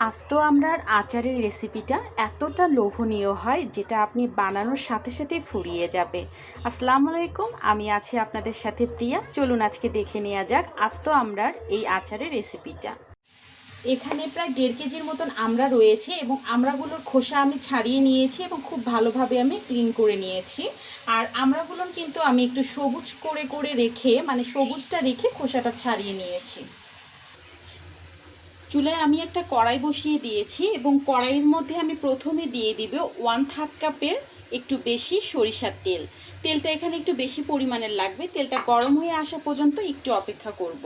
আস্ত আমরার আচারের রেসিপিটা এতটা লোভনীয় হয় যেটা আপনি বানানোর সাথে সাথে ফুরিয়ে যাবে। আসসালামু আলাইকুম, আমি আছি আপনাদের সাথে প্রিয়া। চলুন আজকে দেখে নেওয়া যাক আজ আস্ত আমরার এই আচারের রেসিপিটা। এখানে প্রায় দেড় কেজির মতন আমরা রয়েছে এবং আমরাগুলোর খোসা আমি ছাড়িয়ে নিয়েছি এবং খুব ভালোভাবে আমি ক্লিন করে নিয়েছি। আর আমড়াগুলো কিন্তু আমি একটু সবুজ করে করে রেখে মানে সবুজটা রেখে খোসাটা ছাড়িয়ে নিয়েছি। চুলায় আমি একটা কড়াই বসিয়ে দিয়েছি এবং কড়াইয়ের মধ্যে আমি প্রথমে দিয়ে দিব ওয়ান থার্ড কাপের একটু বেশি সরিষার তেল। তেলটা এখানে একটু বেশি পরিমাণের লাগবে। তেলটা গরম হয়ে আসা পর্যন্ত একটু অপেক্ষা করব।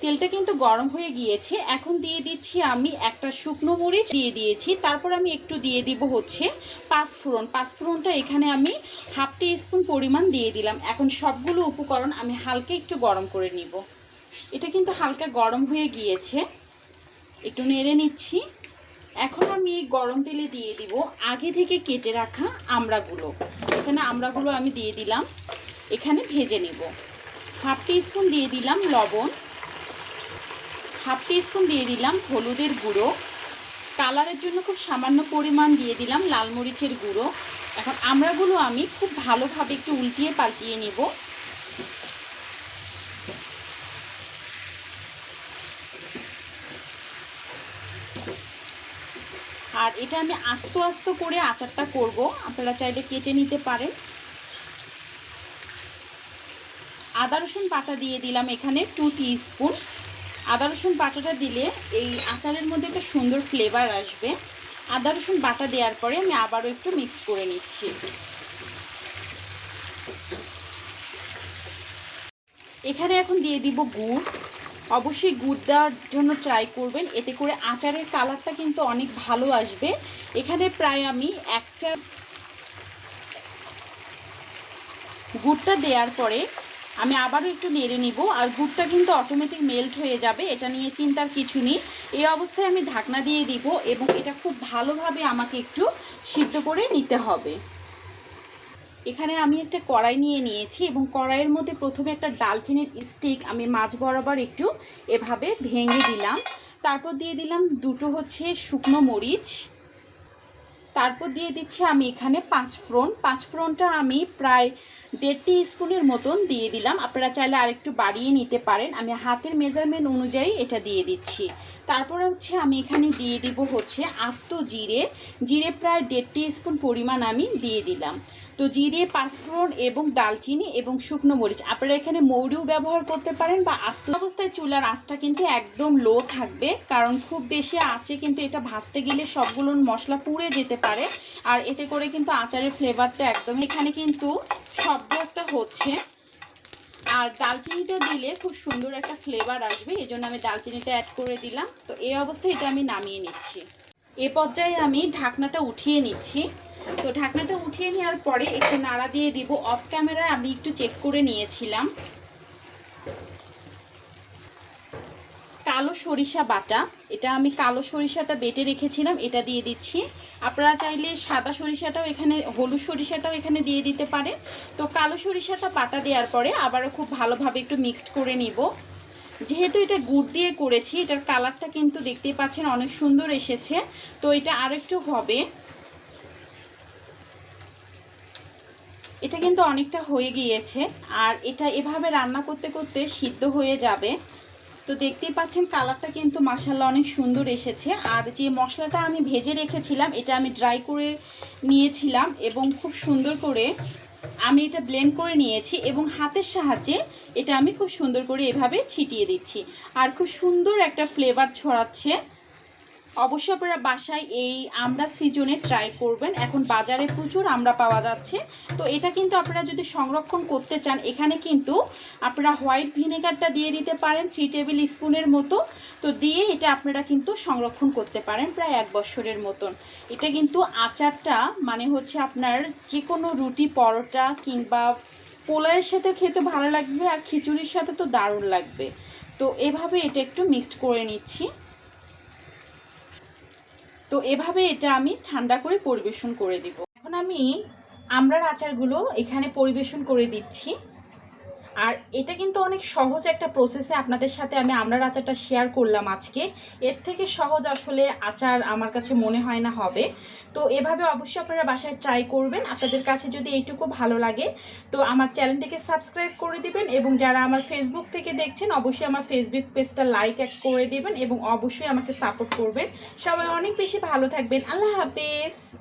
তেলটা কিন্তু গরম হয়ে গিয়েছে। এখন দিয়ে দিচ্ছি আমি একটা শুকনো মরিচ। দিয়ে দিয়েছি। তারপর আমি একটু দিয়ে দিব হচ্ছে পাঁচফোড়ন। পাঁচফোড়নটা এখানে আমি হাফ টি স্পুন পরিমাণ দিয়ে দিলাম। এখন সবগুলো উপকরণ আমি হালকা একটু গরম করে নিব। এটা কিন্তু হালকা গরম হয়ে গিয়েছে। একটু নেড়ে নিচ্ছি। এখন আমি এই গরম তেলে দিয়ে দিব আগে থেকে কেটে রাখা আমড়াগুলো। এখানে আমড়াগুলো আমি দিয়ে দিলাম। এখানে ভেজে নেব। হাফ স্পুন দিয়ে দিলাম লবণ। হাফ স্পুন দিয়ে দিলাম হলুদের গুঁড়ো। কালারের জন্য খুব সামান্য পরিমাণ দিয়ে দিলাম লাল মরিচের গুঁড়ো। এখন আমড়াগুলো আমি খুব ভালোভাবে একটু উল্টিয়ে পাল্টিয়ে নেব। আর এটা আমি আস্ত আস্ত করে আচারটা করব। আপনারা চাইলে কেটে নিতে পারেন। আদা, রসুন বাটা দিয়ে দিলাম এখানে টু স্পুন আদা, রসুন বাটাটা দিলে এই আচারের মধ্যে একটা সুন্দর ফ্লেভার আসবে। আদা, রসুন বাটা দেওয়ার পরে আমি আবারও একটু মিক্সড করে নিচ্ছি। এখানে এখন দিয়ে দিব গুড়। অবশ্যই গুড় দেওয়ার জন্য ট্রাই করবেন। এতে করে আচারের কালারটা কিন্তু অনেক ভালো আসবে। এখানে প্রায় আমি একটা গুড়টা দেওয়ার পরে আমি আবারও একটু নেড়ে নিব। আর গুড়টা কিন্তু অটোমেটিক মেল্ট হয়ে যাবে, এটা নিয়ে চিন্তার কিছু নেই। এই অবস্থায় আমি ঢাকনা দিয়ে দিব এবং এটা খুব ভালোভাবে আমাকে একটু সিদ্ধ করে নিতে হবে। এখানে আমি একটা কড়াই নিয়ে নিয়েছি এবং কড়াইয়ের মধ্যে প্রথমে একটা ডালচিনির স্টিক আমি মাছ বরাবর একটু এভাবে ভেঙে দিলাম। তারপর দিয়ে দিলাম দুটো হচ্ছে শুকনো মরিচ। তারপর দিয়ে দিচ্ছি আমি এখানে পাঁচ ফ্রন পাঁচ ফ্রনটা আমি প্রায় দেড় টি স্পুনের মতন দিয়ে দিলাম। আপনারা চাইলে আরেকটু বাড়িয়ে নিতে পারেন। আমি হাতের মেজারমেন্ট অনুযায়ী এটা দিয়ে দিচ্ছি। তারপর হচ্ছে আমি এখানে দিয়ে দিব হচ্ছে আস্ত জিরে। জিরে প্রায় দেড় স্পুন পরিমাণ আমি দিয়ে দিলাম। তো জিরে, পাঁচফোড়ন এবং ডালচিনি এবং শুকনো মরিচ। আপনারা এখানে মৌরিও ব্যবহার করতে পারেন বা আস্ত অবস্থায় চুলার আঁচটা কিন্তু একদম লো থাকবে, কারণ খুব বেশি আঁচে কিন্তু এটা ভাজতে গেলে সবগুলো মশলা পুড়ে যেতে পারে। আর এতে করে কিন্তু আচারের ফ্লেভারটা একদম এখানে কিন্তু শব্দ একটা হচ্ছে। আর দালচিনিটা দিলে খুব সুন্দর একটা ফ্লেভার আসবে এই জন্য আমি দালচিনিটা অ্যাড করে দিলাম। তো এই অবস্থায় এটা আমি নামিয়ে নিচ্ছি। এ পর্যায়ে আমি ঢাকনাটা উঠিয়ে নিচ্ছি। তো ঢাকনাটা উঠিয়ে নেওয়ার পরে একটু নাড়া দিয়ে দিব। অফ ক্যামেরায় আমি একটু চেক করে নিয়েছিলাম। কালো সরিষা বাটা। এটা আমি কালো সরিষাটা বেটে রেখেছিলাম, এটা দিয়ে দিচ্ছি। আপনারা চাইলে সাদা সরিষাটাও এখানে, হলুদ সরিষাটাও এখানে দিয়ে দিতে পারেন। তো কালো সরিষাটা বাটা দেওয়ার পরে আবারও খুব ভালোভাবে একটু মিক্সড করে নিব। যেহেতু এটা গুড় দিয়ে করেছি, এটার কালারটা কিন্তু দেখতেই পাচ্ছেন অনেক সুন্দর এসেছে। তো এটা আরেকটু হবে। এটা কিন্তু অনেকটা হয়ে গিয়েছে, আর এটা এভাবে রান্না করতে করতে সিদ্ধ হয়ে যাবে। তো দেখতেই পাচ্ছেন কালারটা কিন্তু মাসাল্লা অনেক সুন্দর এসেছে। আর যে মশলাটা আমি ভেজে রেখেছিলাম, এটা আমি ড্রাই করে নিয়েছিলাম এবং খুব সুন্দর করে আমি এটা ব্লেন্ড করে নিয়েছি এবং হাতের সাহায্যে এটা আমি খুব সুন্দর করে এভাবে ছিটিয়ে দিচ্ছি। আর খুব সুন্দর একটা ফ্লেভার ছড়াচ্ছে। অবশ্যই আপনারা বাসায় এই আমরা সিজনে ট্রাই করবেন। এখন বাজারে প্রচুর আমরা পাওয়া যাচ্ছে। তো এটা কিন্তু আপনারা যদি সংরক্ষণ করতে চান, এখানে কিন্তু আপনারা হোয়াইট ভিনেগারটা দিয়ে দিতে পারেন থ্রি টেবিল স্পুনের মতো। তো দিয়ে এটা আপনারা কিন্তু সংরক্ষণ করতে পারেন প্রায় এক বছরের মতন। এটা কিন্তু আচারটা মানে হচ্ছে আপনার যে কোনো রুটি, পরোটা কিংবা পোলাওয়ের সাথে খেতে ভালো লাগবে আর খিচুড়ির সাথে তো দারুণ লাগবে। তো এভাবে এটা একটু মিক্সড করে নিচ্ছি। তো এভাবে এটা আমি ঠান্ডা করে পরিবেশন করে দিব। এখন আমি আমড়ার আচারগুলো এখানে পরিবেশন করে দিচ্ছি। আর এটা কিন্তু অনেক সহজ একটা প্রসেসে আপনাদের সাথে আমি আমড়ার আচারটা শেয়ার করলাম আজকে। এর থেকে সহজ আসলে আচার আমার কাছে মনে হয় না হবে। তো এভাবে অবশ্যই আপনারা বাসায় ট্রাই করবেন। আপনাদের কাছে যদি এইটুকু ভালো লাগে, তো আমার চ্যানেলটিকে সাবস্ক্রাইব করে দিবেন এবং যারা আমার ফেসবুক থেকে দেখছেন, অবশ্যই আমার ফেসবুক পেজটা লাইক এক করে দিবেন এবং অবশ্যই আমাকে সাপোর্ট করবেন। সবাই অনেক বেশি ভালো থাকবেন। আল্লাহ হাফেজ।